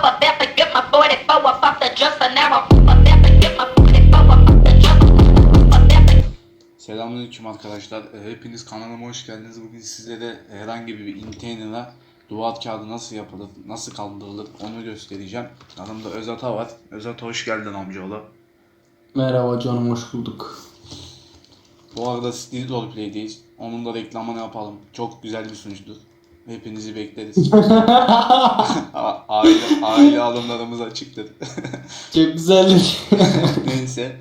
Pop up there, forget my 44 up off the just an arrow. Pop up there, forget my 44 up off the just Pop up there, Selamünaleyküm arkadaşlar. Ee, Hepiniz kanalıma hoş geldiniz. Bugün sizlere herhangi bir internet'a duvar kağıdı nasıl yapılır, nasıl kaldırılır onu göstereceğim. Yanımda Özata var. Özata hoş geldin amcaoğlu. Merhaba canım hoş bulduk. Bu arada Steel Roleplay'deyiz. Onun da reklamını yapalım. Çok güzel bir sunucudur. Hepinizi bekleriz. A- aile, aile alımlarımız açıktır. Çok güzellik. Neyse.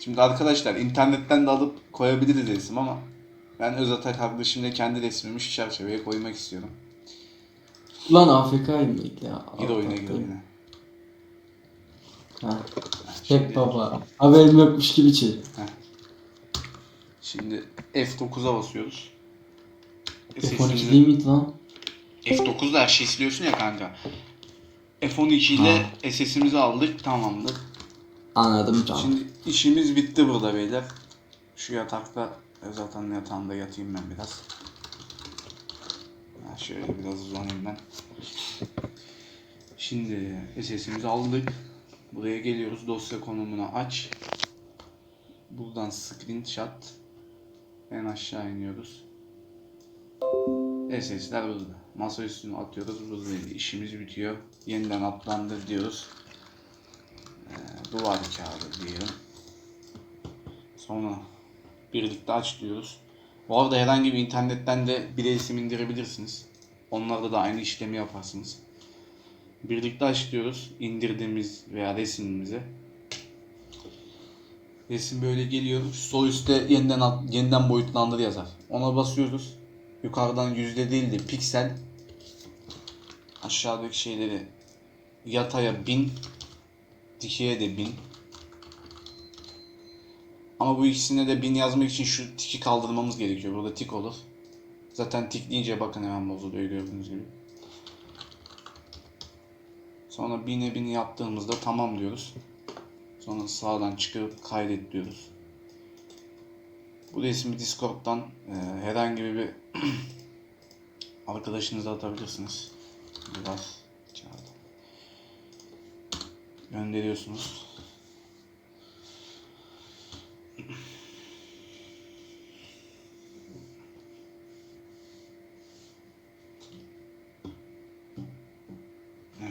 Şimdi arkadaşlar internetten de alıp koyabiliriz resim ama ben Özata kardeşimle kendi resmimi şu çerçeveye koymak istiyorum. Lan AFK'yım bekle ya. Gir oyuna gir oyuna. Ha. Şimdi, baba. Haberim yokmuş gibi çevir. şimdi F9'a basıyoruz. F12 değil miydi lan? F9'da her şeyi siliyorsun ya kanka. F12 ile SS'imizi aldık tamamdır. Anladım canım. Şimdi işimiz bitti burada beyler. Şu yatakta Özata'nın yatağında yatayım ben biraz. Ha, şöyle biraz uzanayım ben. Şimdi SS'imizi aldık. Buraya geliyoruz. Dosya konumuna aç. Buradan screenshot. En aşağı iniyoruz. SS'ler burada. Masa üstüne atıyoruz. Buradaydı. İşimiz bitiyor. Yeniden atlandır diyoruz. Ee, duvar kağıdı diyelim. Sonra birlikte aç diyoruz. Bu arada herhangi bir internetten de bir resim indirebilirsiniz. Onlarda da aynı işlemi yaparsınız. Birlikte aç diyoruz indirdiğimiz veya resimimizi. Resim böyle geliyor. Sol üstte yeniden yeniden boyutlandır yazar. Ona basıyoruz. Yukarıdan yüzde değil de piksel aşağıdaki şeyleri yataya bin Dikeye de 1000. Ama bu ikisine de 1000 yazmak için şu tiki kaldırmamız gerekiyor. Burada tik olur. Zaten tik deyince bakın hemen bozuluyor gördüğünüz gibi. Sonra 1000'e 1000 yaptığımızda tamam diyoruz. Sonra sağdan çıkıp kaydet diyoruz. Bu resmi Discord'dan e, herhangi bir arkadaşınıza atabilirsiniz. Biraz kağıt gönderiyorsunuz.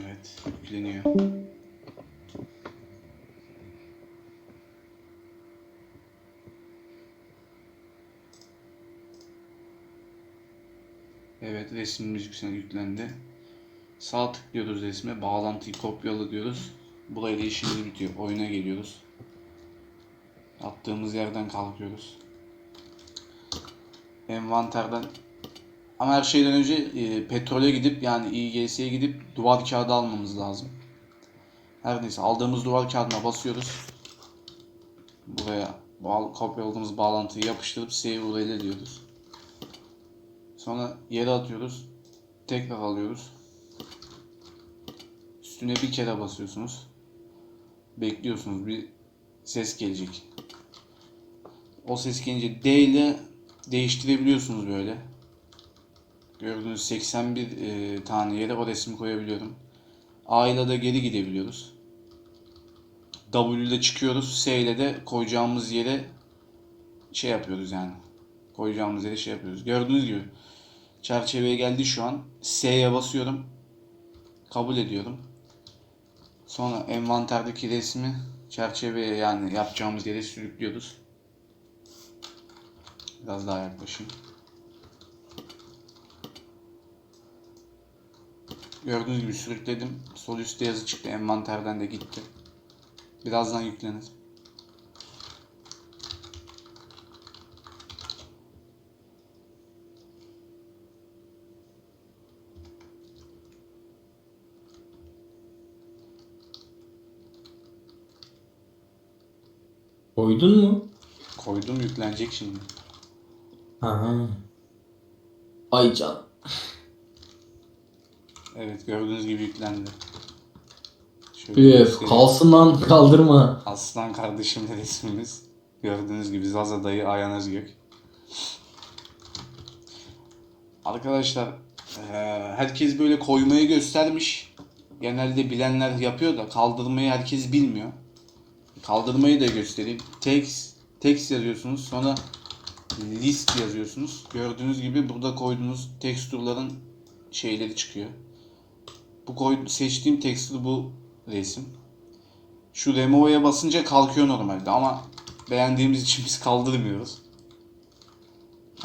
Evet, yükleniyor. Evet, resmimiz yüklendi. Sağ tıklıyoruz resme, bağlantıyı kopyala diyoruz. Burayla işimiz bitiyor. Oyuna geliyoruz. Attığımız yerden kalkıyoruz. Envanterden ama her şeyden önce e, petrole gidip yani İGS'ye gidip duvar kağıdı almamız lazım. Her neyse aldığımız duvar kağıdına basıyoruz. Buraya bağ, kopyaladığımız bağlantıyı yapıştırıp save URL diyoruz. Sonra yere atıyoruz. Tekrar alıyoruz. Üstüne bir kere basıyorsunuz. Bekliyorsunuz bir ses gelecek. O ses gelince D ile değiştirebiliyorsunuz böyle. Gördüğünüz 81 e, tane yere o resmi koyabiliyorum. A ile de geri gidebiliyoruz. W ile çıkıyoruz. S ile de koyacağımız yere şey yapıyoruz yani. Koyacağımız yere şey yapıyoruz. Gördüğünüz gibi çerçeveye geldi şu an. S'ye basıyorum. Kabul ediyorum. Sonra envanterdeki resmi çerçeveye yani yapacağımız yere sürüklüyoruz. Biraz daha yaklaşayım. Gördüğünüz gibi sürükledim. Sol üstte yazı çıktı. Envanterden de gitti. Birazdan yüklenir. Koydun mu? Koydum yüklenecek şimdi. Aha. Ay can. Evet gördüğünüz gibi yüklendi. Şöyle Üf göstereyim. kalsın lan kaldırma. Aslan kardeşimle resmimiz. Gördüğünüz gibi Zaza dayı Ayhan Özgök. Arkadaşlar herkes böyle koymayı göstermiş. Genelde bilenler yapıyor da kaldırmayı herkes bilmiyor. Kaldırmayı da göstereyim. Text, text yazıyorsunuz. Sonra list yazıyorsunuz. Gördüğünüz gibi burada koyduğunuz tekstürlerin şeyleri çıkıyor. Bu koy, seçtiğim tekstür bu resim. Şu remove'ya basınca kalkıyor normalde ama beğendiğimiz için biz kaldırmıyoruz.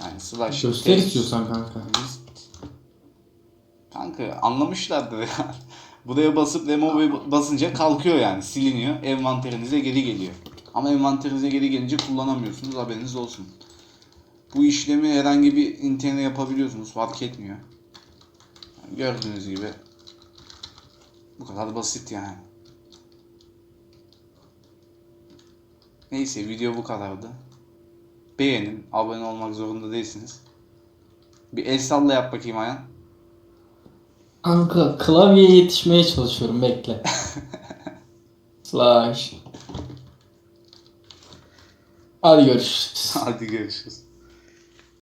Yani slash Göster text istiyorsan kanka. list. Kanka anlamışlardır ya. Buraya basıp remove basınca kalkıyor yani siliniyor. Envanterinize geri geliyor. Ama envanterinize geri gelince kullanamıyorsunuz haberiniz olsun. Bu işlemi herhangi bir interne yapabiliyorsunuz fark etmiyor. Yani gördüğünüz gibi bu kadar basit yani. Neyse video bu kadardı. Beğenin, abone olmak zorunda değilsiniz. Bir el salla yap bakayım Ayhan. Kanka klavyeye yetişmeye çalışıyorum bekle. Slash. Hadi görüşürüz. Hadi görüşürüz.